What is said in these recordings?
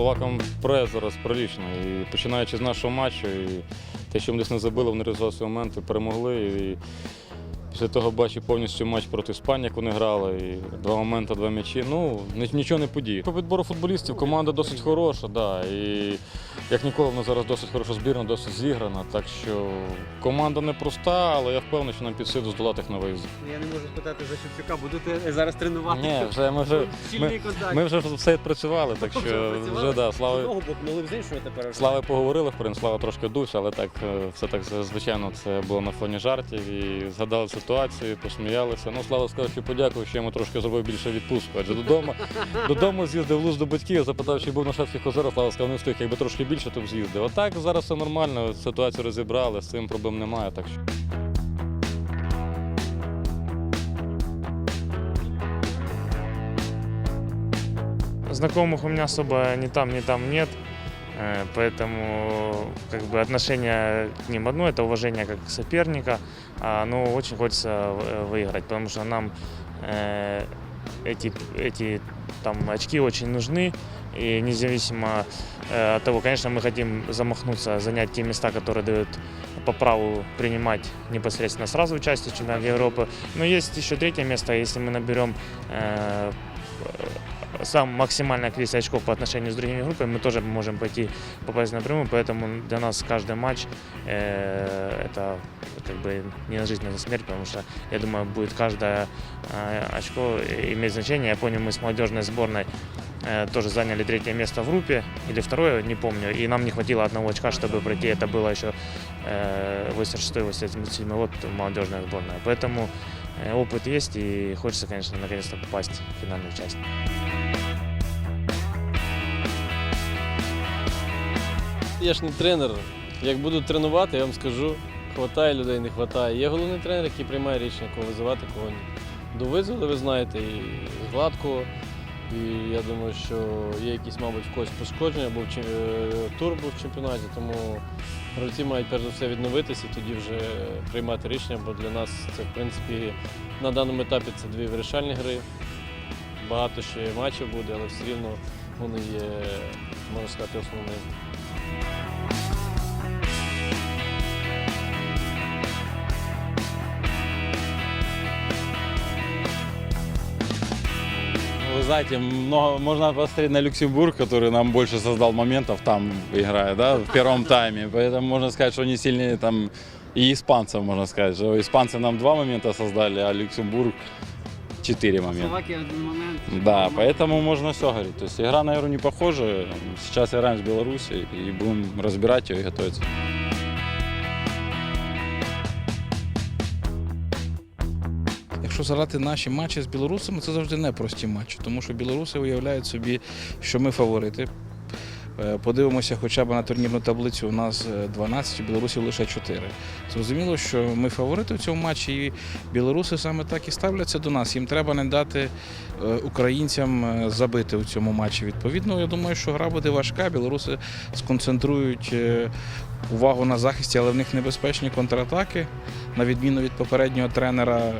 Словакам прес зараз прилічно. І починаючи з нашого матчу, і те, що ми десь не забили, вони реалізували моменти, перемогли. І після того бачив повністю матч проти Іспанії, як вони грали. І два моменти, два м'ячі. Ну, нічого не подіє. По підбору футболістів команда досить хороша, да, і як ніколи вона зараз досить хороша збірна, досить зіграна. Так що команда не проста, але я впевнений, що нам під силу здолати їх на виїзді. Я не можу спитати за Шевчука, будете зараз тренувати? Ні, вже ми вже, ми, ми вже все відпрацювали, так що вже да, слава. ну. Слави поговорили, в принципі, Слава трошки дувся, але так, е, все так звичайно, це було на фоні жартів і згадали ситуацію, посміялися. Ну, Слава сказав, що подякував, що я йому трошки зробив більше відпустку. Адже додому, додому з'їздив луз до батьків, запитав, чи був на Шацьких озерах, Слава сказав, не встиг, якби трошки більше, то б з'їздив. А так зараз все нормально, ситуацію розібрали, з цим проблем немає. Так що. Знакомых у меня особо ни там, ни там нет, поэтому как бы отношение к ним одно, это уважение как соперника, а, но очень хочется э, выиграть, потому что нам э, эти, эти там очки очень нужны, и независимо э, от того, конечно, мы хотим замахнуться, занять те места, которые дают по праву принимать непосредственно сразу участие в чемпионате Европы. Но есть еще третье место, если мы наберем э, сам максимальное количество очков по отношению с другими группами, мы тоже можем пойти попасть напрямую, поэтому для нас каждый матч э, это как бы не на жизнь, а на смерть, потому что, я думаю, будет каждое э, очко иметь значение. Я помню, мы с молодежной сборной э, тоже заняли третье место в группе, или второе, не помню, и нам не хватило одного очка, чтобы пройти, это было еще э, 86-87 год, молодежная сборная, поэтому опыт есть, и хочется, конечно, наконец-то попасть в финальную часть. Я ж не тренер. Як буду тренувати, я вам скажу, хватає людей, не хватає. Є головний тренер, який приймає рішення, кого визивати, кого ні. Довизвали, ви знаєте, і гладко. І я думаю, що є якісь, мабуть, в когось пошкодження, е, був в чемпіонаті, тому гравці мають перш за все відновитися і тоді вже приймати рішення, бо для нас це, в принципі, на даному етапі це дві вирішальні гри. Багато ще матчів буде, але все рівно вони є, можна сказати, основними. Знаете, много, можно посмотреть на Люксембург, который нам больше создал моментов там играя, да, в первом тайме. Поэтому можно сказать, что они сильнее там и испанцев, можно сказать, что испанцы нам два момента создали, а Люксембург четыре момента. Словакія один момент. Да, поэтому можно все говорить. То есть игра, наверное, не похожа. Сейчас играем с Беларусью и будем разбирать ее и готовиться. Якщо згадати наші матчі з білорусами, це завжди непрості матчі, тому що білоруси уявляють собі, що ми фаворити. Е, Подивимося хоча б на турнірну таблицю. У нас е, 12, у білорусів лише 4. Зрозуміло, що ми фаворити в цьому матчі, і білоруси саме так і ставляться до нас. Їм треба не дати е, українцям е, забити у цьому матчі. Відповідно, я думаю, що гра буде важка. Білоруси сконцентрують е, увагу на захисті, але в них небезпечні контратаки. На відміну від попереднього тренера,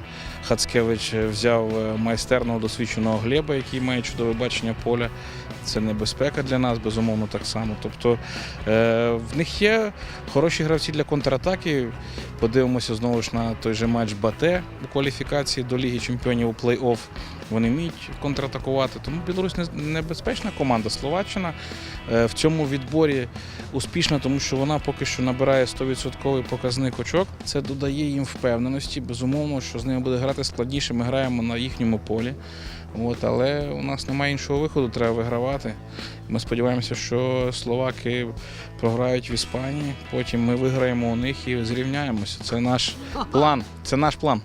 Хацкевич взяв е, майстерного досвідченого Глеба, який має чудове бачення поля. Це небезпека для нас, безумовно, так само. Тобто е, в них є хороші гравці для контратаки. Подивимося знову ж на той же матч Бате у кваліфікації до Ліги Чемпіонів у плей-офф. Вони вміють контратакувати. Тому Білорусь не- небезпечна команда. Словаччина е, в цьому відборі успішна, тому що вона поки що набирає 100% показник очок. Це додає їм впевненості. Безумовно, що з ними буде грати складніше. Ми граємо на їхньому полі. От, але у нас немає іншого виходу, треба вигравати. Ми сподіваємося, що словаки програють в Іспанії, потім ми виграємо у них і зрівняємося. Це наш план. Це наш план.